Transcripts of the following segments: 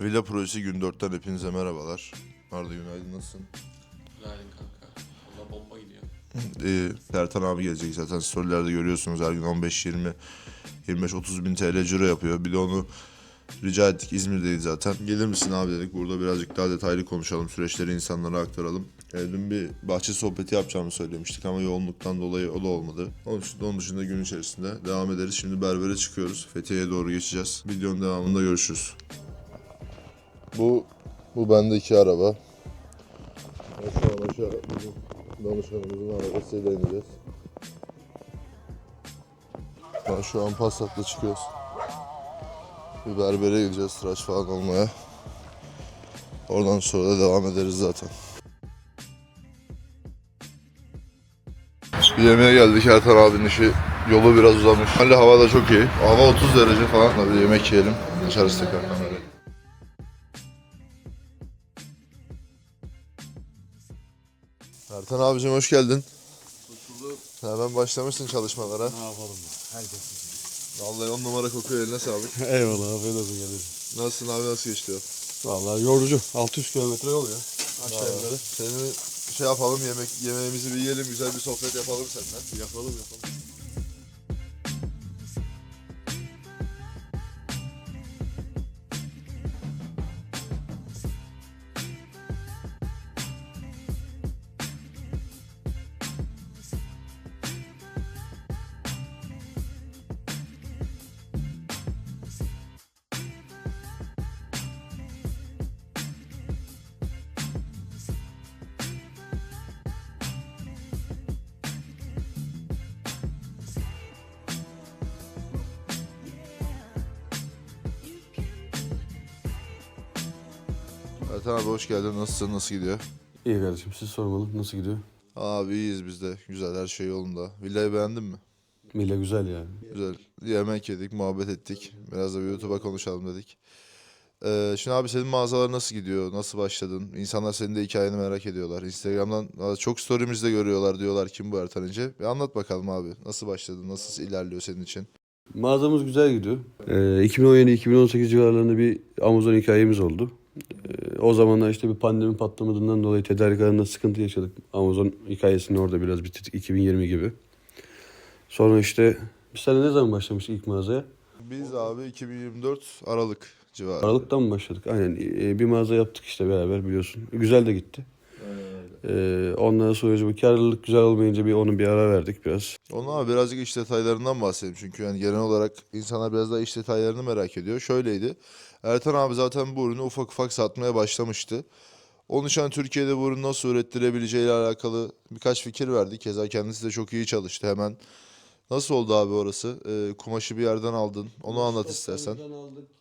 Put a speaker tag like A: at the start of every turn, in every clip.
A: Villa Projesi gün 4'ten hepinize merhabalar. Arda günaydın nasılsın?
B: Günaydın kanka. Valla bomba gidiyor.
A: Sertan abi gelecek zaten storylerde görüyorsunuz her gün 15-20 25-30 bin TL ciro yapıyor. Bir de onu rica ettik İzmir'deydi zaten. Gelir misin abi dedik burada birazcık daha detaylı konuşalım süreçleri insanlara aktaralım. E, dün bir bahçe sohbeti yapacağımı söylemiştik ama yoğunluktan dolayı o da olmadı. Onun dışında, onun dışında gün içerisinde devam ederiz. Şimdi berbere çıkıyoruz. Fethiye'ye doğru geçeceğiz. Videonun devamında görüşürüz. Bu bu bendeki araba. An aşağı bizim danışanımızın arabasıyla ineceğiz. Ben şu an Passat'la çıkıyoruz. Bir berbere gideceğiz tıraş falan olmaya. Oradan sonra da devam ederiz zaten. Bir yemeğe geldik Ertan abinin işi. Yolu biraz uzamış. Hala hava da çok iyi. Hava 30 derece falan. Hadi yemek yiyelim. Açarız tekrar kamerayı. Ertan abicim hoş geldin. Hemen başlamışsın çalışmalara.
C: Ne yapalım ya? Herkes.
A: Vallahi on numara kokuyor eline sağlık.
C: Eyvallah afiyet olsun gelir.
A: Nasılsın abi nasıl geçti?
C: Vallahi yorucu. 600 kilometre yol ya. Aşağı yukarı.
A: Seni şey yapalım yemek yemeğimizi bir yiyelim güzel bir sohbet yapalım senden.
C: Yapalım yapalım.
A: Ertan abi hoş geldin. Nasılsın? Nasıl gidiyor?
C: İyi kardeşim siz sormalı. Nasıl gidiyor?
A: Abi iyiyiz biz de. Güzel her şey yolunda. Villayı beğendin mi?
C: Mille güzel yani.
A: Güzel. Yemek yedik, muhabbet ettik. Biraz da bir YouTube'a konuşalım dedik. Ee, şimdi abi senin mağazalar nasıl gidiyor? Nasıl başladın? İnsanlar senin de hikayeni merak ediyorlar. Instagram'dan aa, çok story'imizde görüyorlar diyorlar kim bu Ertan İnce. Bir anlat bakalım abi. Nasıl başladın? Nasıl ilerliyor senin için?
C: Mağazamız güzel gidiyor. Ee, 2017-2018 civarlarında bir Amazon hikayemiz oldu. Ee, o zamanlar işte bir pandemi patlamadığından dolayı tedarik alanında sıkıntı yaşadık. Amazon hikayesini orada biraz bitirdik 2020 gibi. Sonra işte bir sene ne zaman başlamıştık ilk mağazaya?
A: Biz abi 2024 Aralık civarı.
C: Aralıktan mı başladık? Aynen Ee, bir mağaza yaptık işte beraber biliyorsun. Güzel de gitti. Ee, ondan sonra bu karlılık güzel olmayınca bir onu bir ara verdik biraz.
A: Onu abi birazcık iş detaylarından bahsedeyim. Çünkü yani genel olarak insanlar biraz daha iş detaylarını merak ediyor. Şöyleydi. Ertan abi zaten bu ürünü ufak ufak satmaya başlamıştı. Onun için hani Türkiye'de bu ürünü nasıl ürettirebileceğiyle alakalı birkaç fikir verdi. Keza kendisi de çok iyi çalıştı hemen. Nasıl oldu abi orası? Ee, kumaşı bir yerden aldın. Onu anlat istersen.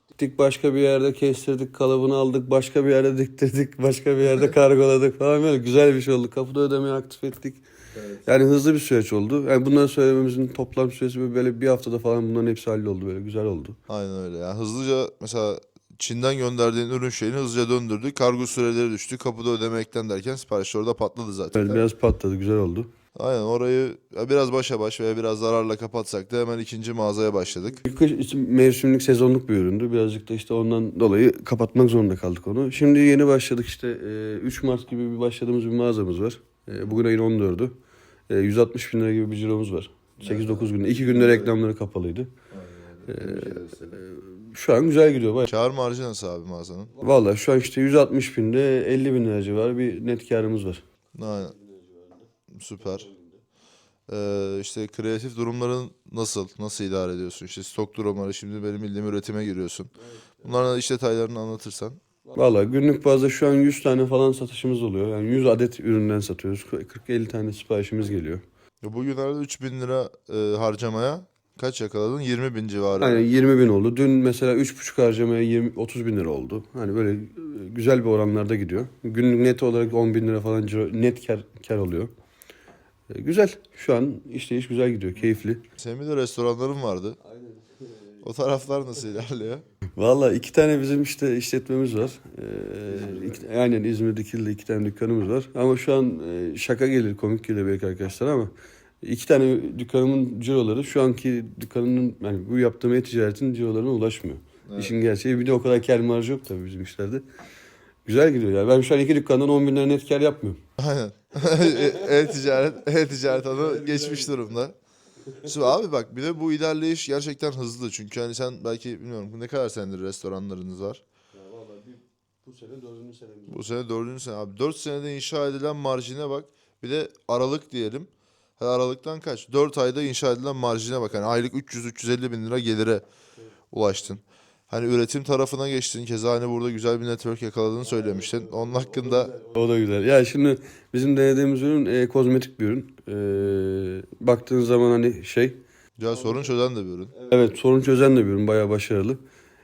C: Diktik başka bir yerde kestirdik kalıbını aldık başka bir yerde diktirdik başka bir yerde kargoladık falan böyle güzel bir şey oldu. Kapıda ödemeyi aktif ettik. Yani hızlı bir süreç oldu. Yani bunları söylememizin toplam süresi böyle bir haftada falan bunların hepsi halloldu böyle güzel oldu.
A: Aynen öyle. Yani hızlıca mesela Çin'den gönderdiğin ürün şeyini hızlıca döndürdük. Kargo süreleri düştü. Kapıda ödeme eklen derken sipariş orada patladı zaten.
C: Yani biraz patladı güzel oldu.
A: Aynen orayı biraz başa baş veya biraz zararla kapatsak da hemen ikinci mağazaya başladık.
C: Kış için mevsimlik sezonluk bir üründü. Birazcık da işte ondan dolayı kapatmak zorunda kaldık onu. Şimdi yeni başladık işte e, 3 Mart gibi bir başladığımız bir mağazamız var. E, Bugün ayın 14'ü. E, 160 bin lira gibi bir ciromuz var. 8-9 günde. 2 günde reklamları kapalıydı. E, Şu an güzel gidiyor. Bayağı.
A: Kâr marjı nasıl abi mağazanın?
C: Vallahi şu an işte 160 binde 50 bin lira civarı bir net karımız var.
A: Aynen. Süper. Ee, işte kreatif durumların nasıl? Nasıl idare ediyorsun? İşte stok durumları şimdi benim bildiğim üretime giriyorsun. Bunların iş detaylarını anlatırsan.
C: Vallahi günlük bazda şu an 100 tane falan satışımız oluyor. Yani 100 adet üründen satıyoruz. 40-50 tane siparişimiz geliyor.
A: Bugünlerde 3000 lira e, harcamaya kaç yakaladın? 20 bin civarı.
C: Aynen 20 bin oldu. Dün mesela 3,5 harcamaya 20, 30 bin lira oldu. Hani böyle e, güzel bir oranlarda gidiyor. Günlük net olarak 10 bin lira falan ciro- net kar, kar oluyor. E, Güzel. Şu an işte iş güzel gidiyor. Keyifli.
A: Senin de restoranların vardı. O taraflar nasıl ilerliyor?
C: Valla iki tane bizim işte işletmemiz var. Ee, iki- aynen İzmir Dikili'de iki tane dükkanımız var. Ama şu an e, şaka gelir, komik gelir belki arkadaşlar ama iki tane dükkanımın ciroları şu anki dükkanının yani bu yaptığım e-ticaretin cirolarına ulaşmıyor. İşin gerçeği. Bir de o kadar kar marjı yok tabii bizim işlerde. Güzel gidiyor ya. Ben şu an iki dükkandan 10 bin lira net kar yapmıyorum.
A: Aynen. E-ticaret, e-ticaret adı geçmiş durumda. Şimdi abi bak bir de bu ilerleyiş gerçekten hızlı. Çünkü hani sen belki bilmiyorum ne kadar senedir restoranlarınız var.
C: bu sene dördüncü senemiz.
A: Bu sene dördüncü sene abi. Dört senede inşa edilen marjine bak. Bir de aralık diyelim. Aralıktan kaç? Dört ayda inşa edilen marjine bak. Hani aylık 300-350 bin lira gelire ulaştın. Hani üretim tarafına geçtin. Keza hani burada güzel bir network yakaladığını söylemiştin. Onun hakkında
C: O da güzel. Ya şimdi bizim denediğimiz ürün e, kozmetik bir ürün. E, baktığın zaman hani şey
A: güzel sorun çözen de bir ürün.
C: Evet sorun çözen de bir ürün bayağı başarılı.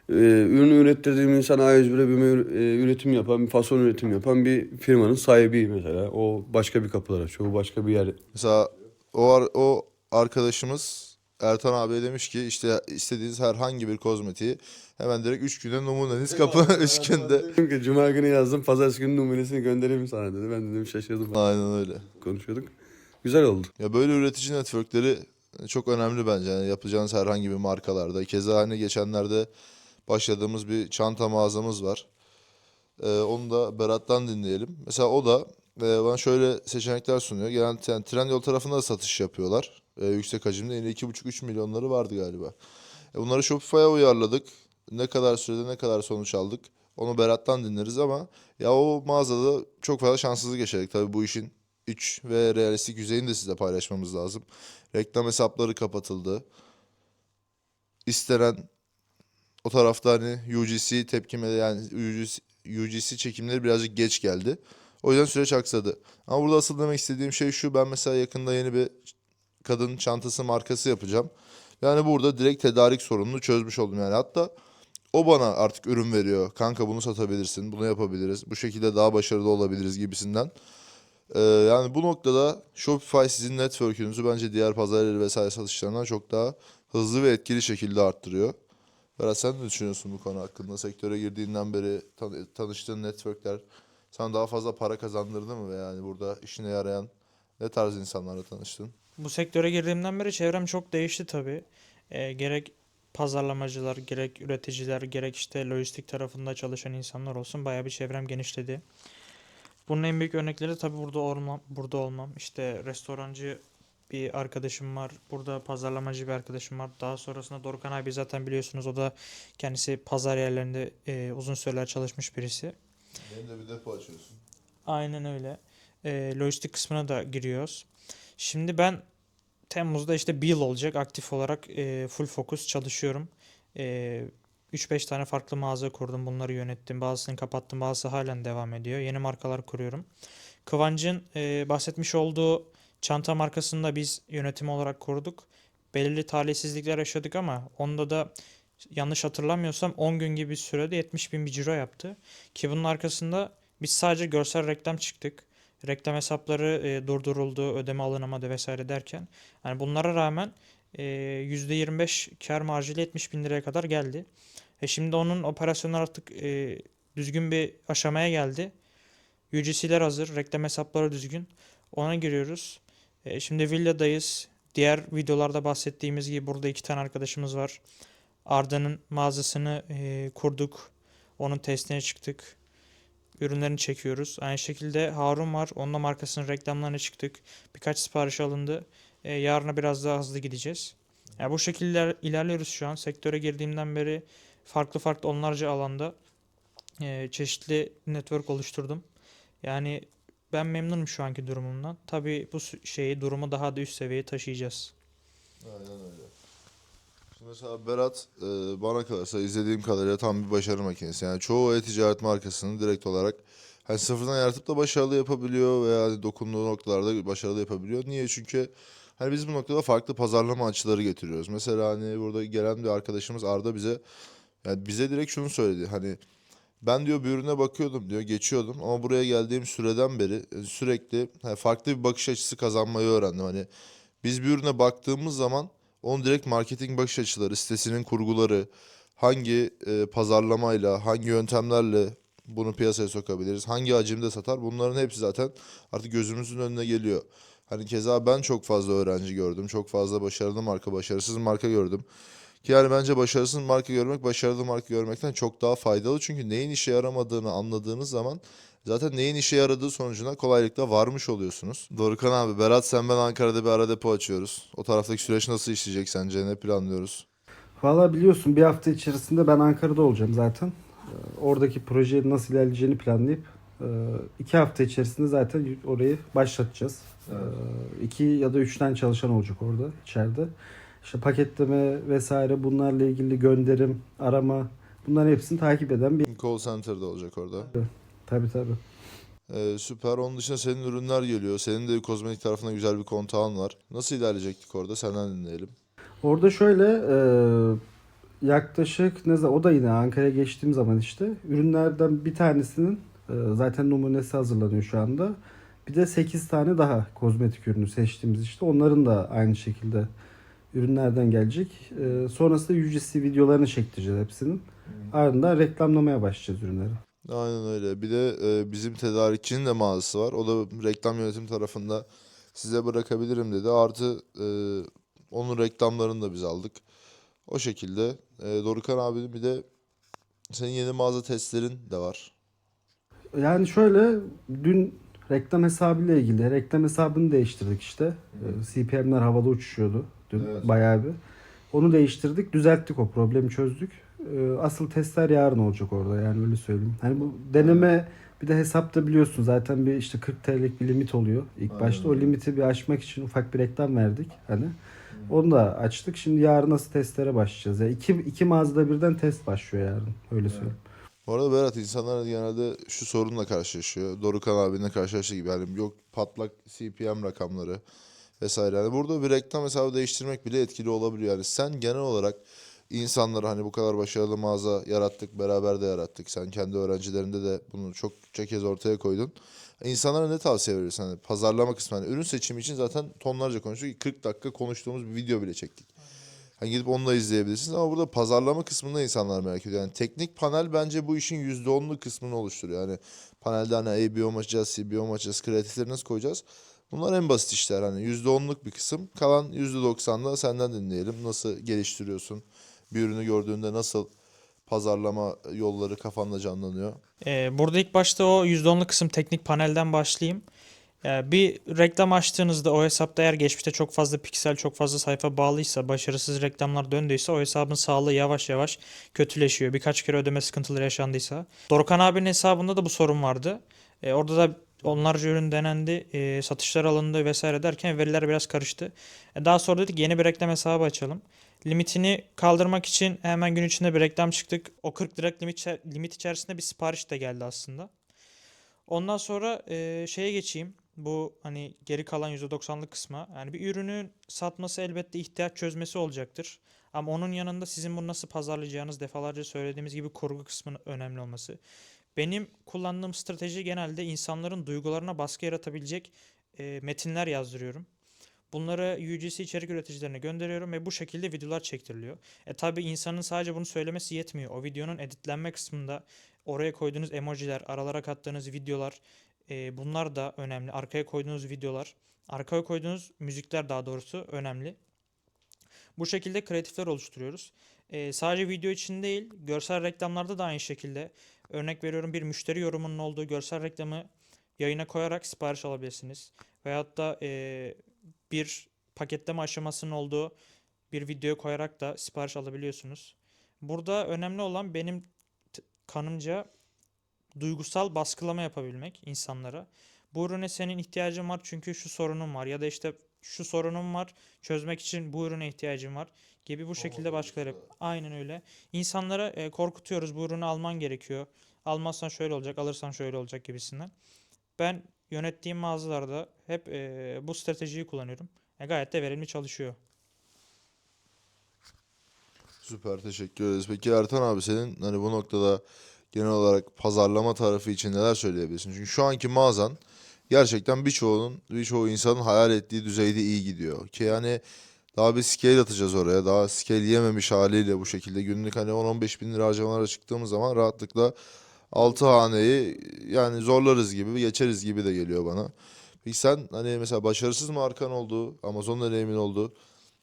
C: Ee, ürünü ürettirdiğim insan A101'e büme ür- e, üretim yapan, bir fason üretim yapan bir firmanın sahibi mesela. O başka bir kapılar açıyor, o başka bir yer.
A: Mesela o, ar- o arkadaşımız Ertan abiye demiş ki işte istediğiniz herhangi bir kozmetiği hemen direkt 3 günde numuneniz kapı 3 günde.
C: Dedim ki cuma günü yazdım, pazartesi günü numunesini göndereyim sana dedi. Ben dedim şaşırdım.
A: Aynen öyle.
C: Konuşuyorduk. Güzel oldu.
A: Ya böyle üretici networkleri çok önemli bence. Yani yapacağınız herhangi bir markalarda. Keza hani geçenlerde başladığımız bir çanta mağazamız var. Ee, onu da Berat'tan dinleyelim. Mesela o da e, bana şöyle seçenekler sunuyor. Genelde yani Trendyol tarafında da satış yapıyorlar. Ee, yüksek hacimde yine 2,5-3 milyonları vardı galiba. E, bunları Shopify'a uyarladık. Ne kadar sürede ne kadar sonuç aldık. Onu Berat'tan dinleriz ama ya o mağazada çok fazla şanssızlık yaşadık. Tabii bu işin 3 ve realistik yüzeyini de size paylaşmamız lazım. Reklam hesapları kapatıldı. İstenen o tarafta hani UGC tepkime yani UGC, UGC çekimleri birazcık geç geldi. O yüzden süreç aksadı. Ama burada asıl demek istediğim şey şu. Ben mesela yakında yeni bir kadın çantası markası yapacağım. Yani burada direkt tedarik sorununu çözmüş oldum yani. Hatta o bana artık ürün veriyor. Kanka bunu satabilirsin, bunu yapabiliriz. Bu şekilde daha başarılı olabiliriz gibisinden. Ee, yani bu noktada Shopify sizin network'ünüzü bence diğer pazar yeri vesaire satışlarından çok daha hızlı ve etkili şekilde arttırıyor. Berat sen ne düşünüyorsun bu konu hakkında? Sektöre girdiğinden beri tan- tanıştığın networkler sana daha fazla para kazandırdı mı? Ve yani burada işine yarayan ne tarz insanlarla tanıştın?
D: Bu sektöre girdiğimden beri çevrem çok değişti tabii. Ee, gerek pazarlamacılar, gerek üreticiler, gerek işte lojistik tarafında çalışan insanlar olsun bayağı bir çevrem genişledi. Bunun en büyük örnekleri tabii burada olmam, burada olmam. İşte restorancı bir arkadaşım var. Burada pazarlamacı bir arkadaşım var. Daha sonrasında Dorukhan abi zaten biliyorsunuz o da kendisi pazar yerlerinde e, uzun süreler çalışmış birisi.
A: Benim de bir depo açıyorsun.
D: Aynen öyle. Ee, lojistik kısmına da giriyoruz. Şimdi ben Temmuz'da işte bir yıl olacak aktif olarak e, full fokus çalışıyorum. E, 3-5 tane farklı mağaza kurdum. Bunları yönettim. Bazısını kapattım. Bazısı halen devam ediyor. Yeni markalar kuruyorum. Kıvancın e, bahsetmiş olduğu çanta markasını da biz yönetim olarak kurduk. Belirli talihsizlikler yaşadık ama onda da yanlış hatırlamıyorsam 10 gün gibi bir sürede 70 bin bir ciro yaptı. Ki bunun arkasında biz sadece görsel reklam çıktık. Reklam hesapları e, durduruldu, ödeme alınamadı vesaire derken. Yani bunlara rağmen e, %25 kar marjıyla 70 bin liraya kadar geldi. E şimdi onun operasyonlar artık e, düzgün bir aşamaya geldi. UGC'ler hazır, reklam hesapları düzgün. Ona giriyoruz. E, şimdi villadayız. Diğer videolarda bahsettiğimiz gibi burada iki tane arkadaşımız var. Arda'nın mağazasını e, kurduk. Onun testine çıktık. Ürünlerini çekiyoruz. Aynı şekilde Harun var. Onunla markasının reklamlarına çıktık. Birkaç sipariş alındı. E, yarına biraz daha hızlı gideceğiz. Yani bu şekilde ilerliyoruz şu an. Sektöre girdiğimden beri farklı farklı onlarca alanda e, çeşitli network oluşturdum. Yani ben memnunum şu anki durumumdan. Tabii bu şeyi durumu daha da üst seviyeye taşıyacağız.
A: Aynen öyle. Mesela Berat e, bana kalırsa izlediğim kadarıyla tam bir başarı makinesi. Yani çoğu e-ticaret markasını direkt olarak hani sıfırdan yaratıp da başarılı yapabiliyor veya hani dokunduğu noktalarda başarılı yapabiliyor. Niye? Çünkü hani biz bu noktada farklı pazarlama açıları getiriyoruz. Mesela hani burada gelen bir arkadaşımız Arda bize yani bize direkt şunu söyledi. Hani ben diyor bir ürüne bakıyordum diyor geçiyordum ama buraya geldiğim süreden beri e, sürekli farklı bir bakış açısı kazanmayı öğrendim. Hani biz bir ürüne baktığımız zaman onun direkt marketing bakış açıları, sitesinin kurguları, hangi e, pazarlamayla, hangi yöntemlerle bunu piyasaya sokabiliriz, hangi hacimde satar bunların hepsi zaten artık gözümüzün önüne geliyor. Hani keza ben çok fazla öğrenci gördüm, çok fazla başarılı marka, başarısız marka gördüm. Ki yani bence başarısız marka görmek başarılı marka görmekten çok daha faydalı. Çünkü neyin işe yaramadığını anladığınız zaman zaten neyin işe yaradığı sonucuna kolaylıkla varmış oluyorsunuz. Dorukan abi, Berat sen ben Ankara'da bir ara depo açıyoruz. O taraftaki süreç nasıl işleyecek sence? Ne planlıyoruz?
E: Valla biliyorsun bir hafta içerisinde ben Ankara'da olacağım zaten. Ee, Oradaki projeyi nasıl ilerleyeceğini planlayıp e, iki hafta içerisinde zaten orayı başlatacağız. Ee, İki ya da üç tane çalışan olacak orada içeride. İşte paketleme vesaire bunlarla ilgili gönderim, arama bunların hepsini takip eden bir
A: Call Center'da olacak orada.
E: Tabii tabii.
A: Ee, süper. Onun dışında senin ürünler geliyor. Senin de kozmetik tarafında güzel bir kontağın var. Nasıl ilerleyecektik orada? Senden dinleyelim.
E: Orada şöyle e, yaklaşık ne zaman o da yine Ankara'ya geçtiğim zaman işte ürünlerden bir tanesinin e, zaten numunesi hazırlanıyor şu anda. Bir de 8 tane daha kozmetik ürünü seçtiğimiz işte onların da aynı şekilde ürünlerden gelecek. E, sonrasında UGC videolarını çektireceğiz hepsinin. Ardından reklamlamaya başlayacağız ürünleri.
A: Aynen öyle. Bir de e, bizim tedarikçinin de mağazası var. O da reklam yönetim tarafında size bırakabilirim dedi. Artı e, onun reklamlarını da biz aldık. O şekilde. E, Dorukan abinin bir de senin yeni mağaza testlerin de var.
E: Yani şöyle dün reklam hesabıyla ilgili reklam hesabını değiştirdik işte. Ee, CPM'ler havada uçuşuyordu dün
A: Evet.
E: bayağı bir. Onu değiştirdik, düzelttik o problemi çözdük. Ee, Asıl testler yarın olacak orada yani öyle söyleyeyim. Hani bu deneme bir de hesapta biliyorsun zaten bir işte 40 TL'lik bir limit oluyor ilk
A: Aynen
E: başta. O limiti bir aşmak için ufak bir reklam verdik hani. Onu da açtık. Şimdi yarın nasıl testlere başlayacağız. Yani iki, iki mağazada birden test başlıyor yarın. Öyle söyleyeyim.
A: Bu arada Berat insanlar genelde şu sorunla karşılaşıyor. Dorukan abinle karşılaştığı gibi yani yok patlak CPM rakamları vesaire. Yani burada bir reklam hesabı değiştirmek bile etkili olabiliyor. Yani sen genel olarak insanlara hani bu kadar başarılı mağaza yarattık, beraber de yarattık. Sen kendi öğrencilerinde de bunu çokça kez ortaya koydun. İnsanlara ne tavsiye verirsin? Hani pazarlama kısmı, hani ürün seçimi için zaten tonlarca konuştuk. 40 dakika konuştuğumuz bir video bile çektik. Hani gidip onu da izleyebilirsiniz ama burada pazarlama kısmında insanlar merak ediyor. Yani teknik panel bence bu işin %10'luk kısmını oluşturuyor. Yani panelde hani ABO açacağız, CBO açacağız, kreatifleri nasıl koyacağız? Bunlar en basit işler hani %10'luk bir kısım. Kalan %90'da senden dinleyelim. Nasıl geliştiriyorsun? Bir ürünü gördüğünde nasıl pazarlama yolları kafanda canlanıyor?
D: Ee, burada ilk başta o %10'luk kısım teknik panelden başlayayım. Ee, bir reklam açtığınızda o hesapta eğer geçmişte çok fazla piksel, çok fazla sayfa bağlıysa, başarısız reklamlar döndüyse o hesabın sağlığı yavaş yavaş kötüleşiyor. Birkaç kere ödeme sıkıntıları yaşandıysa. Dorukhan abinin hesabında da bu sorun vardı. Ee, orada da onlarca ürün denendi, e, satışlar alındı vesaire derken veriler biraz karıştı. E, daha sonra dedik yeni bir reklam hesabı açalım. Limitini kaldırmak için hemen gün içinde bir reklam çıktık. O 40 lira limit, limit içerisinde bir sipariş de geldi aslında. Ondan sonra e, şeye geçeyim. Bu hani geri kalan %90'lık kısma. Yani bir ürünün satması elbette ihtiyaç çözmesi olacaktır. Ama onun yanında sizin bunu nasıl pazarlayacağınız defalarca söylediğimiz gibi kurgu kısmının önemli olması. Benim kullandığım strateji genelde insanların duygularına baskı yaratabilecek e, metinler yazdırıyorum. Bunları UGC içerik üreticilerine gönderiyorum ve bu şekilde videolar çektiriliyor. E tabi insanın sadece bunu söylemesi yetmiyor. O videonun editlenme kısmında oraya koyduğunuz emojiler, aralara kattığınız videolar e, bunlar da önemli. Arkaya koyduğunuz videolar, arkaya koyduğunuz müzikler daha doğrusu önemli. Bu şekilde kreatifler oluşturuyoruz. E, sadece video için değil, görsel reklamlarda da aynı şekilde. Örnek veriyorum bir müşteri yorumunun olduğu görsel reklamı yayına koyarak sipariş alabilirsiniz. Veyahut da e, bir paketleme aşamasının olduğu bir video koyarak da sipariş alabiliyorsunuz. Burada önemli olan benim kanımca duygusal baskılama yapabilmek insanlara. Bu ürüne senin ihtiyacın var çünkü şu sorunun var ya da işte şu sorunum var çözmek için bu ürüne ihtiyacım var gibi bu şekilde başkaları aynen öyle. İnsanlara e, korkutuyoruz bu ürünü alman gerekiyor. Almazsan şöyle olacak alırsan şöyle olacak gibisinden. Ben yönettiğim mağazalarda hep e, bu stratejiyi kullanıyorum. E, gayet de verimli çalışıyor.
A: Süper teşekkür ederiz. Peki Ertan abi senin hani bu noktada genel olarak pazarlama tarafı için neler söyleyebilirsin? Çünkü şu anki mağazan gerçekten birçoğunun, birçoğu insanın hayal ettiği düzeyde iyi gidiyor. Ki yani daha bir scale atacağız oraya. Daha scale yememiş haliyle bu şekilde günlük hani 10-15 bin lira harcamalara çıktığımız zaman rahatlıkla 6 haneyi yani zorlarız gibi, geçeriz gibi de geliyor bana. Peki sen hani mesela başarısız markan oldu, Amazon deneyimin oldu.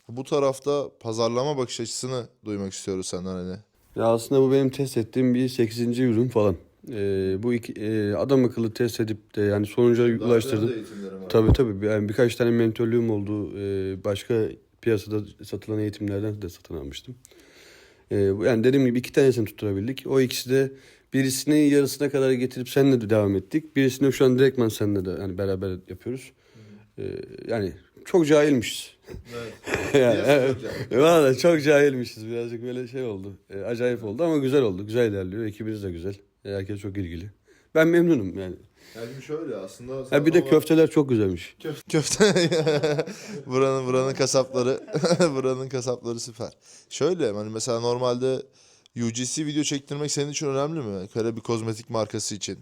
A: Bu tarafta pazarlama bakış açısını duymak istiyoruz senden hani.
C: Ya aslında bu benim test ettiğim bir 8. ürün falan. Ee, bu iki, e, adam akıllı test edip de yani sonuca ulaştırdım. Tabii tabii. Yani birkaç tane mentörlüğüm oldu. Ee, başka piyasada satılan eğitimlerden de satın almıştım. Ee, yani dediğim gibi iki tanesini tutturabildik. O ikisi de birisini yarısına kadar getirip seninle de devam ettik. Birisini şu an direktman seninle de hani beraber yapıyoruz. Ee, yani çok cahilmişiz. yani, evet. Valla çok cahilmişiz. Birazcık böyle şey oldu. Ee, acayip oldu ama güzel oldu. Güzel ilerliyor. Ekibiniz de güzel. Ee, Herkes çok ilgili. Ben memnunum yani.
A: Yani şöyle aslında.
C: Ha bir de köfteler çok güzelmiş.
A: Köfte. buranın buranın kasapları. buranın kasapları süper. Şöyle hani mesela normalde UGC video çektirmek senin için önemli mi? Kare bir kozmetik markası için.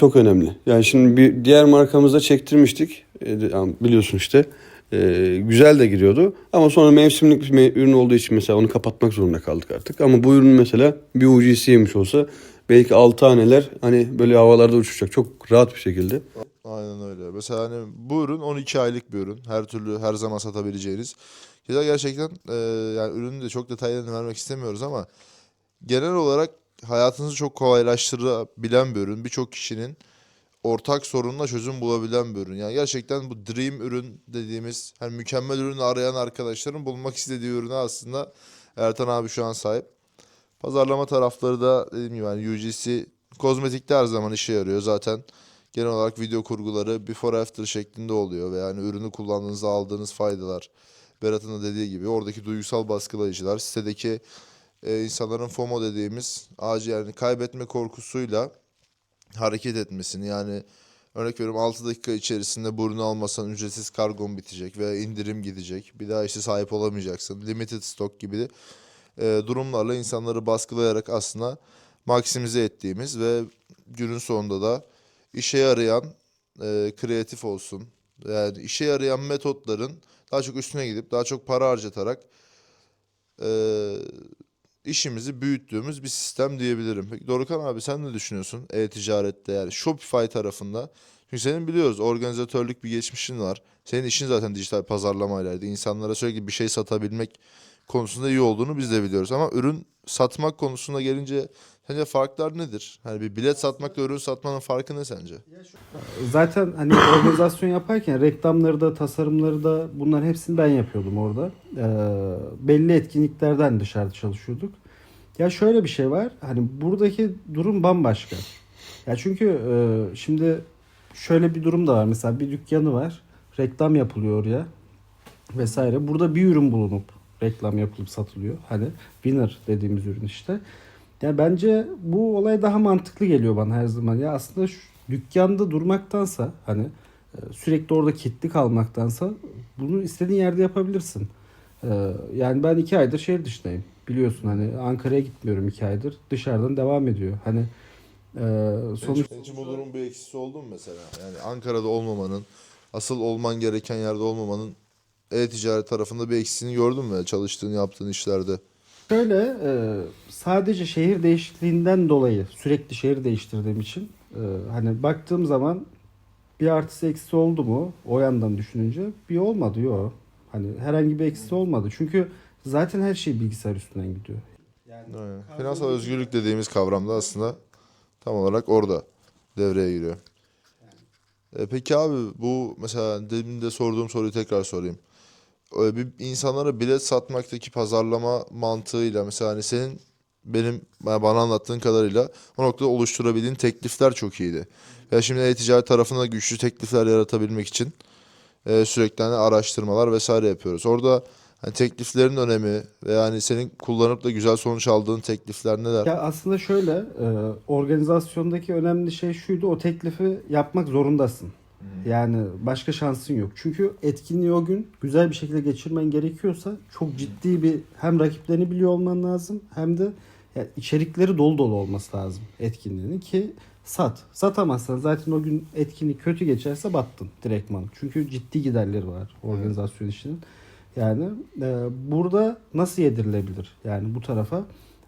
C: Çok önemli. Yani şimdi bir diğer markamızda çektirmiştik. Yani biliyorsun işte. Ee, güzel de giriyordu. Ama sonra mevsimlik bir ürün olduğu için mesela onu kapatmak zorunda kaldık artık. Ama bu ürün mesela bir UGC'ymiş olsa belki 6 taneler hani böyle havalarda uçacak. Çok rahat bir şekilde.
A: Aynen öyle. Mesela hani bu ürün 12 aylık bir ürün. Her türlü her zaman satabileceğiniz. Keza gerçekten e, yani ürünü de çok detaylarını vermek istemiyoruz ama genel olarak hayatınızı çok kolaylaştırabilen bir ürün. Birçok kişinin ortak sorununa çözüm bulabilen bir ürün. Yani gerçekten bu dream ürün dediğimiz hani mükemmel ürünü arayan arkadaşların bulmak istediği ürüne aslında Ertan abi şu an sahip. Pazarlama tarafları da dediğim gibi yani UGC kozmetikte her zaman işe yarıyor. Zaten genel olarak video kurguları before after şeklinde oluyor ve yani ürünü kullandığınızda aldığınız faydalar. Berat'ın da dediği gibi oradaki duygusal baskılayıcılar, sitedeki e, insanların FOMO dediğimiz acil yani kaybetme korkusuyla hareket etmesini yani örnek veriyorum 6 dakika içerisinde bu ürünü almasan ücretsiz kargon bitecek veya indirim gidecek. Bir daha işte sahip olamayacaksın. Limited stock gibi e, durumlarla insanları baskılayarak aslında maksimize ettiğimiz ve günün sonunda da işe yarayan e, kreatif olsun. Yani işe yarayan metotların daha çok üstüne gidip daha çok para harcatarak e, işimizi büyüttüğümüz bir sistem diyebilirim. Peki Dorukan abi sen ne düşünüyorsun e-ticarette yani Shopify tarafında? Çünkü senin biliyoruz organizatörlük bir geçmişin var. Senin işin zaten dijital pazarlamaylaydı. İnsanlara sürekli bir şey satabilmek konusunda iyi olduğunu biz de biliyoruz. Ama ürün satmak konusunda gelince sence farklar nedir? Hani bir bilet satmakla ürün satmanın farkı ne sence?
E: Zaten hani organizasyon yaparken reklamları da tasarımları da bunların hepsini ben yapıyordum orada. Ee, belli etkinliklerden dışarıda çalışıyorduk. Ya şöyle bir şey var. Hani buradaki durum bambaşka. Ya çünkü e, şimdi şöyle bir durum da var. Mesela bir dükkanı var. Reklam yapılıyor oraya vesaire. Burada bir ürün bulunup reklam yapılıp satılıyor. Hani winner dediğimiz ürün işte. Ya bence bu olay daha mantıklı geliyor bana her zaman. Ya aslında şu dükkanda durmaktansa hani e, sürekli orada kilitli kalmaktansa bunu istediğin yerde yapabilirsin. Ee, Yani ben iki aydır şehir dışındayım. Biliyorsun hani Ankara'ya gitmiyorum iki aydır. Dışarıdan devam ediyor. Hani e, sonuç
A: Senin için bu durum bir eksisi oldu mu mesela? Yani Ankara'da olmamanın, asıl olman gereken yerde olmamanın e-ticaret tarafında bir eksisini gördün mü? Çalıştığın, yaptığın işlerde.
E: Şöyle e, sadece şehir değişikliğinden dolayı sürekli şehir değiştirdiğim için e, hani baktığım zaman bir artısı eksisi oldu mu o yandan düşününce bir olmadı yok. Hani herhangi bir eksisi olmadı. Çünkü zaten her şey bilgisayar üstünden gidiyor.
A: Aynen. Finansal özgürlük dediğimiz kavram da aslında tam olarak orada devreye giriyor. E, peki abi bu mesela demin de sorduğum soruyu tekrar sorayım. Öyle bir insanlara bilet satmaktaki pazarlama mantığıyla mesela hani senin benim bana anlattığın kadarıyla o noktada oluşturabildiğin teklifler çok iyiydi. Ya şimdi e-ticaret tarafında güçlü teklifler yaratabilmek için e, sürekli hani araştırmalar vesaire yapıyoruz. Orada hani tekliflerin önemi ve yani senin kullanıp da güzel sonuç aldığın teklifler neler?
E: Ya aslında şöyle e, organizasyondaki önemli şey şuydu o teklifi yapmak zorundasın. Yani başka şansın yok. Çünkü etkinliği o gün güzel bir şekilde geçirmen gerekiyorsa çok ciddi bir hem rakiplerini biliyor olman lazım hem de ya içerikleri dolu dolu olması lazım etkinliğinin ki sat. Satamazsan zaten o gün etkinlik kötü geçerse battın direktman. Çünkü ciddi giderleri var organizasyon işinin. Yani e, burada nasıl yedirilebilir? Yani bu tarafa.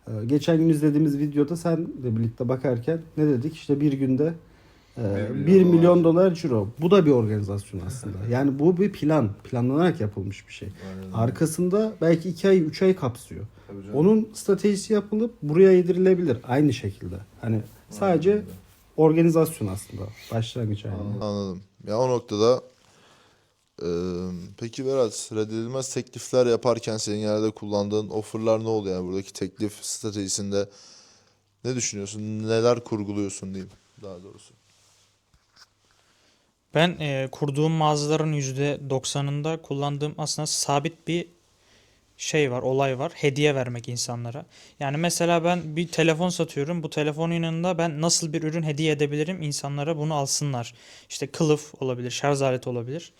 E: E, geçen gün izlediğimiz videoda senle birlikte bakarken ne dedik? İşte bir günde
A: milyon
E: 1
A: dolar.
E: milyon dolar ciro. Bu da bir organizasyon aslında. Yani bu bir plan. Planlanarak yapılmış bir şey. Arkasında belki 2 ay 3 ay kapsıyor. Onun stratejisi yapılıp buraya yedirilebilir aynı şekilde. Hani sadece organizasyon aslında başlangıç halinde.
A: Anladım. Ya o noktada e, peki Berat reddedilmez teklifler yaparken senin genelde kullandığın offerlar ne oluyor yani buradaki teklif stratejisinde ne düşünüyorsun? Neler kurguluyorsun diyeyim daha doğrusu.
D: Ben e, kurduğum mağazaların %90'ında kullandığım aslında sabit bir şey var, olay var. Hediye vermek insanlara. Yani mesela ben bir telefon satıyorum. Bu telefonun yanında ben nasıl bir ürün hediye edebilirim? İnsanlara bunu alsınlar. İşte kılıf olabilir, şarj aleti olabilir.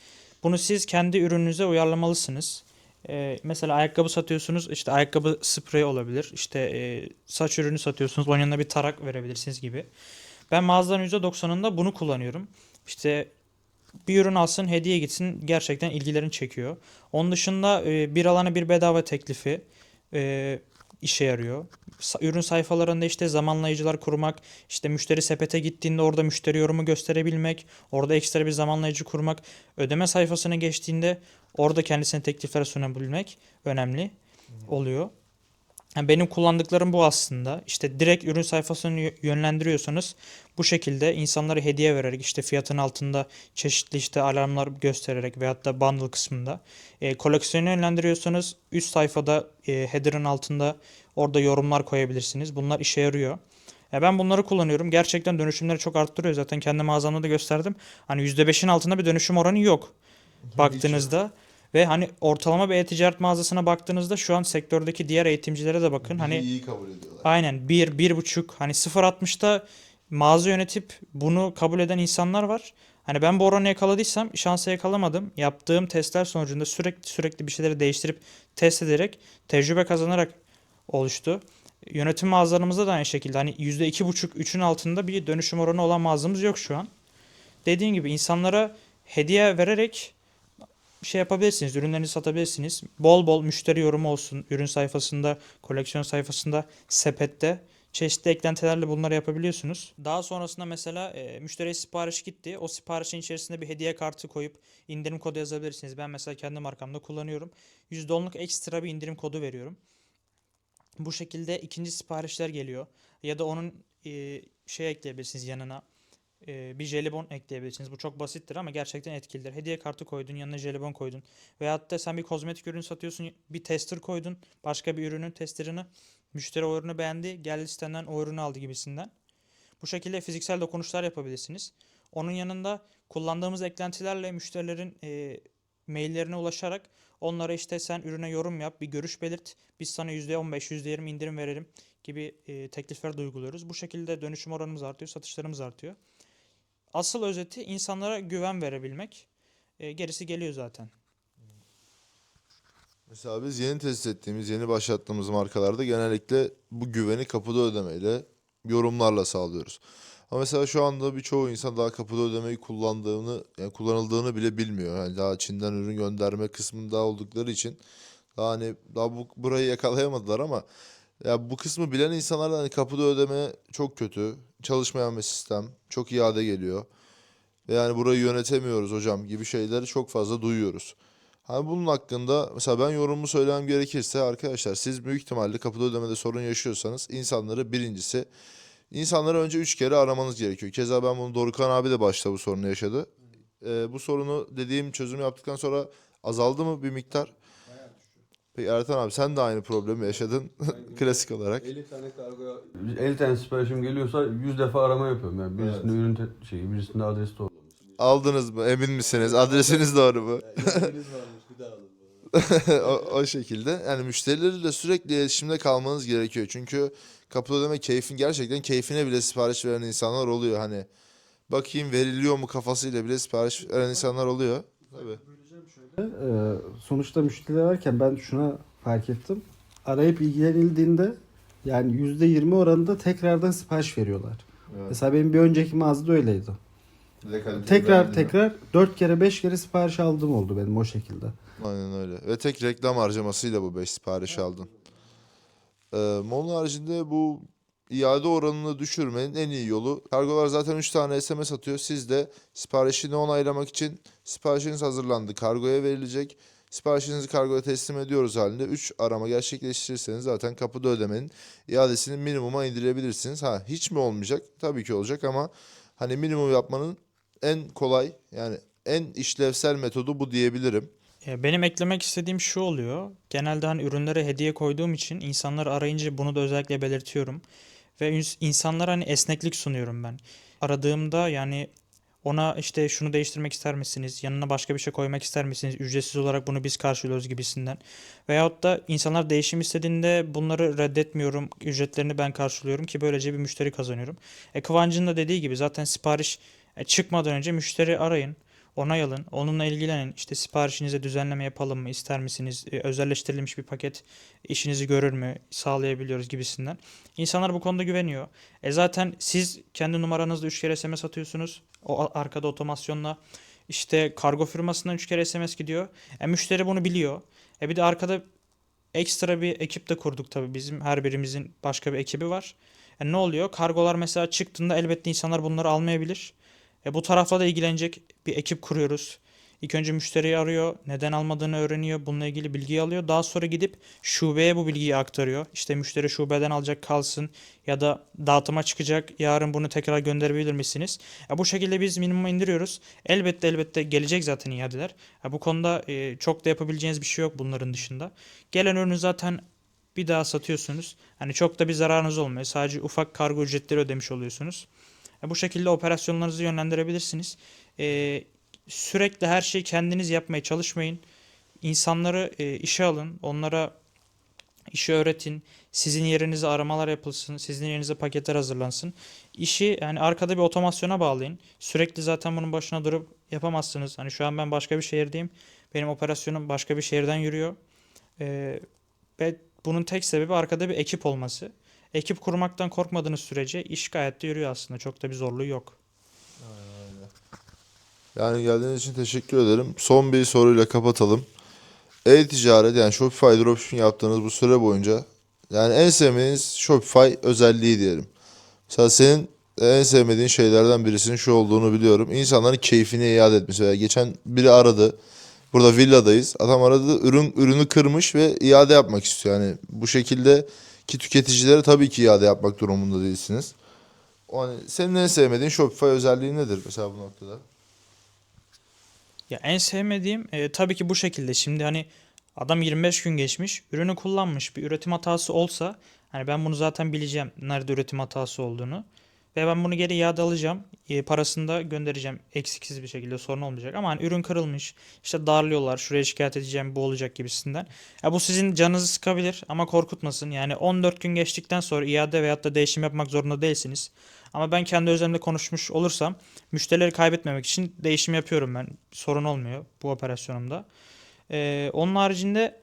D: Bunu siz kendi ürününüze uyarlamalısınız. E, mesela ayakkabı satıyorsunuz, işte ayakkabı spreyi olabilir. İşte e, saç ürünü satıyorsunuz, onun yanına bir tarak verebilirsiniz gibi. Ben mağazaların %90'ında bunu kullanıyorum. İşte bir ürün alsın hediye gitsin gerçekten ilgilerini çekiyor. Onun dışında e, bir alana bir bedava teklifi e, işe yarıyor. Ürün sayfalarında işte zamanlayıcılar kurmak, işte müşteri sepete gittiğinde orada müşteri yorumu gösterebilmek, orada ekstra bir zamanlayıcı kurmak, ödeme sayfasına geçtiğinde orada kendisine teklifler sunabilmek önemli oluyor. Yani benim kullandıklarım bu aslında. İşte direkt ürün sayfasını yö- yönlendiriyorsanız bu şekilde insanlara hediye vererek işte fiyatın altında çeşitli işte alarmlar göstererek veyahut da bundle kısmında e, koleksiyonu yönlendiriyorsanız üst sayfada e, header'ın altında orada yorumlar koyabilirsiniz. Bunlar işe yarıyor. Ya ben bunları kullanıyorum. Gerçekten dönüşümleri çok arttırıyor. Zaten kendi mağazamda da gösterdim. Hani %5'in altında bir dönüşüm oranı yok. Baktığınızda ve hani ortalama bir e-ticaret mağazasına baktığınızda şu an sektördeki diğer eğitimcilere de bakın. Hani
A: iyi kabul ediyorlar.
D: Aynen 1 bir, 1.5 hani 0.60'da mağaza yönetip bunu kabul eden insanlar var. Hani ben bu oranı yakaladıysam şansı yakalamadım. Yaptığım testler sonucunda sürekli sürekli bir şeyleri değiştirip test ederek tecrübe kazanarak oluştu. Yönetim mağazalarımızda da aynı şekilde hani %2.5 3'ün altında bir dönüşüm oranı olan mağazamız yok şu an. Dediğim gibi insanlara hediye vererek şey yapabilirsiniz, ürünlerini satabilirsiniz. Bol bol müşteri yorumu olsun. Ürün sayfasında, koleksiyon sayfasında, sepette çeşitli eklentilerle bunları yapabiliyorsunuz. Daha sonrasında mesela e, müşteriye sipariş gitti. O siparişin içerisinde bir hediye kartı koyup indirim kodu yazabilirsiniz. Ben mesela kendi markamda kullanıyorum. %10'luk ekstra bir indirim kodu veriyorum. Bu şekilde ikinci siparişler geliyor. Ya da onun e, şey ekleyebilirsiniz yanına. E, bir jelibon ekleyebilirsiniz. Bu çok basittir ama gerçekten etkilidir. Hediye kartı koydun, yanına jelibon koydun. Veyahut da sen bir kozmetik ürün satıyorsun, bir tester koydun. Başka bir ürünün testerini. Müşteri o ürünü beğendi, geldi sitenden o ürünü aldı gibisinden. Bu şekilde fiziksel dokunuşlar yapabilirsiniz. Onun yanında kullandığımız eklentilerle müşterilerin e, maillerine ulaşarak onlara işte sen ürüne yorum yap, bir görüş belirt, biz sana %15, %20 indirim verelim gibi e, teklifler de uyguluyoruz. Bu şekilde dönüşüm oranımız artıyor, satışlarımız artıyor. Asıl özeti insanlara güven verebilmek. E, gerisi geliyor zaten.
A: Mesela biz yeni test ettiğimiz, yeni başlattığımız markalarda genellikle bu güveni kapıda ödemeyle, yorumlarla sağlıyoruz. Ama mesela şu anda birçoğu insan daha kapıda ödemeyi kullandığını, yani kullanıldığını bile bilmiyor. Yani daha Çin'den ürün gönderme kısmında oldukları için daha hani daha bu burayı yakalayamadılar ama ya bu kısmı bilen insanlar da hani kapıda ödeme çok kötü, çalışmayan bir sistem, çok iade geliyor. Ve yani burayı yönetemiyoruz hocam gibi şeyleri çok fazla duyuyoruz. Hani bunun hakkında mesela ben yorumumu söylemem gerekirse arkadaşlar siz büyük ihtimalle kapıda ödemede sorun yaşıyorsanız insanları birincisi insanları önce üç kere aramanız gerekiyor. Keza ben bunu Dorukan abi de başta bu sorunu yaşadı. Ee, bu sorunu dediğim çözüm yaptıktan sonra azaldı mı bir miktar? Peki Ertan abi sen de aynı problemi yaşadın klasik olarak.
C: 50 tane kargo 50 tane siparişim geliyorsa 100 defa arama yapıyorum yani. Birisinde ürün te- şeyi, birisinde adres doğru.
A: Aldınız mı? Emin misiniz? Adresiniz doğru mu? o, o şekilde. Yani müşterileriyle sürekli iletişimde kalmanız gerekiyor. Çünkü kapıda ödeme keyfin gerçekten keyfine bile sipariş veren insanlar oluyor. Hani bakayım veriliyor mu kafasıyla bile sipariş veren insanlar oluyor. Tabii.
E: Sonuçta müşteriler varken ben şuna fark ettim. Arayıp ilgilenildiğinde yani %20 oranında tekrardan sipariş veriyorlar. Mesela benim bir önceki mağazada öyleydi. Tekrar tekrar 4 kere 5 kere sipariş aldığım oldu benim o şekilde.
A: Aynen öyle. Ve tek reklam harcamasıyla bu 5 sipariş aldın. Ee, onun haricinde bu iade oranını düşürmenin en iyi yolu. Kargolar zaten 3 tane SMS atıyor. Siz de siparişini onaylamak için siparişiniz hazırlandı. Kargoya verilecek. Siparişinizi kargoya teslim ediyoruz halinde 3 arama gerçekleştirirseniz zaten kapıda ödemenin iadesini minimuma indirebilirsiniz. Ha hiç mi olmayacak? Tabii ki olacak ama hani minimum yapmanın en kolay yani en işlevsel metodu bu diyebilirim.
D: E, Benim eklemek istediğim şu oluyor. Genelde hani ürünlere hediye koyduğum için insanlar arayınca bunu da özellikle belirtiyorum. Ve ins- insanlara hani esneklik sunuyorum ben. Aradığımda yani ona işte şunu değiştirmek ister misiniz? Yanına başka bir şey koymak ister misiniz? Ücretsiz olarak bunu biz karşılıyoruz gibisinden. Veyahut da insanlar değişim istediğinde bunları reddetmiyorum. Ücretlerini ben karşılıyorum ki böylece bir müşteri kazanıyorum. E Kıvancı'nın da dediği gibi zaten sipariş e, çıkmadan önce müşteri arayın. Onay alın. Onunla ilgilenin. İşte siparişinize düzenleme yapalım mı? ister misiniz? E, özelleştirilmiş bir paket işinizi görür mü? Sağlayabiliyoruz gibisinden. İnsanlar bu konuda güveniyor. E zaten siz kendi numaranızda 3 kere SMS atıyorsunuz. O arkada otomasyonla işte kargo firmasından 3 kere SMS gidiyor. E müşteri bunu biliyor. E bir de arkada ekstra bir ekip de kurduk tabii. Bizim her birimizin başka bir ekibi var. E ne oluyor? Kargolar mesela çıktığında elbette insanlar bunları almayabilir. E bu tarafla da ilgilenecek bir ekip kuruyoruz. İlk önce müşteriyi arıyor, neden almadığını öğreniyor, bununla ilgili bilgiyi alıyor. Daha sonra gidip şubeye bu bilgiyi aktarıyor. İşte müşteri şubeden alacak kalsın ya da dağıtıma çıkacak, yarın bunu tekrar gönderebilir misiniz? E bu şekilde biz minimuma indiriyoruz. Elbette elbette gelecek zaten iadeler. E bu konuda e, çok da yapabileceğiniz bir şey yok bunların dışında. Gelen ürünü zaten bir daha satıyorsunuz. Hani çok da bir zararınız olmuyor. Sadece ufak kargo ücretleri ödemiş oluyorsunuz. E, bu şekilde operasyonlarınızı yönlendirebilirsiniz. E, sürekli her şeyi kendiniz yapmaya çalışmayın. İnsanları e, işe alın. Onlara işi öğretin. Sizin yerinize aramalar yapılsın. Sizin yerinize paketler hazırlansın. İşi yani arkada bir otomasyona bağlayın. Sürekli zaten bunun başına durup yapamazsınız. Hani şu an ben başka bir şehirdeyim. Benim operasyonum başka bir şehirden yürüyor. E, ve bunun tek sebebi arkada bir ekip olması. Ekip kurmaktan korkmadığınız sürece iş gayet de yürüyor aslında. Çok da bir zorluğu yok.
A: Yani geldiğiniz için teşekkür ederim. Son bir soruyla kapatalım. E-ticaret yani Shopify dropshipping yaptığınız bu süre boyunca yani en sevmediğiniz Shopify özelliği diyelim. Mesela senin en sevmediğin şeylerden birisinin şu olduğunu biliyorum. İnsanların keyfini iade etmesi. Veya geçen biri aradı. Burada villadayız. Adam aradı ürün ürünü kırmış ve iade yapmak istiyor. Yani bu şekilde ki tüketicilere tabii ki iade yapmak durumunda değilsiniz. O hani senin en sevmediğin Shopify özelliği nedir mesela bu noktada?
D: Ya en sevmediğim e, tabii ki bu şekilde. Şimdi hani adam 25 gün geçmiş, ürünü kullanmış. Bir üretim hatası olsa hani ben bunu zaten bileceğim nerede üretim hatası olduğunu. Ve ben bunu geri iade alacağım. E, parasını da göndereceğim. Eksiksiz bir şekilde sorun olmayacak. Ama hani ürün kırılmış. işte darlıyorlar. Şuraya şikayet edeceğim bu olacak gibisinden. Ya bu sizin canınızı sıkabilir ama korkutmasın. Yani 14 gün geçtikten sonra iade veyahut da değişim yapmak zorunda değilsiniz. Ama ben kendi özelimde konuşmuş olursam müşterileri kaybetmemek için değişim yapıyorum ben. Sorun olmuyor bu operasyonumda. Ee, onun haricinde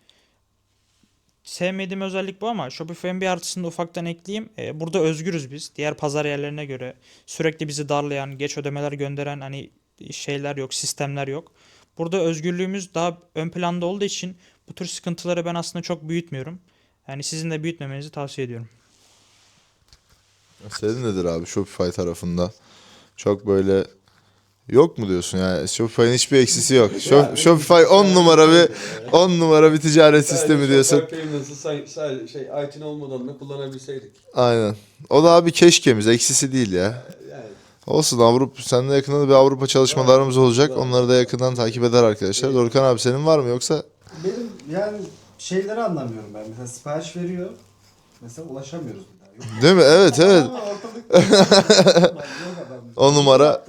D: sevmediğim özellik bu ama Shopify'ın bir artısını da ufaktan ekleyeyim. Ee, burada özgürüz biz. Diğer pazar yerlerine göre sürekli bizi darlayan, geç ödemeler gönderen hani şeyler yok, sistemler yok. Burada özgürlüğümüz daha ön planda olduğu için bu tür sıkıntıları ben aslında çok büyütmüyorum. Yani sizin de büyütmemenizi tavsiye ediyorum.
A: Senin nedir abi Shopify tarafında? Çok böyle yok mu diyorsun yani Shopify'ın hiçbir eksisi yok. Shop- Shopify 10 numara bir 10 numara bir ticaret sistemi diyorsun.
C: Nasıl sadece şey iTunes olmadan da kullanabilseydik.
A: Aynen. O da abi keşkemiz eksisi değil ya.
C: Yani
A: Olsun Avrupa seninle yakında bir Avrupa çalışmalarımız olacak. Onları da yakından takip eder arkadaşlar. Dorkan abi senin var mı yoksa
E: Benim yani şeyleri anlamıyorum ben. Mesela sipariş veriyor. Mesela ulaşamıyoruz bir daha.
A: Değil mi? Evet evet. O numara.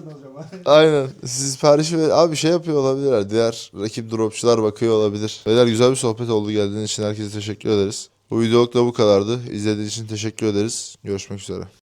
A: Aynen. Siz siparişi ver. Abi şey yapıyor olabilirler. Diğer rakip dropçular bakıyor olabilir. Beyler güzel bir sohbet oldu. Geldiğiniz için herkese teşekkür ederiz. Bu videoluk da bu kadardı. İzlediğiniz için teşekkür ederiz. Görüşmek üzere.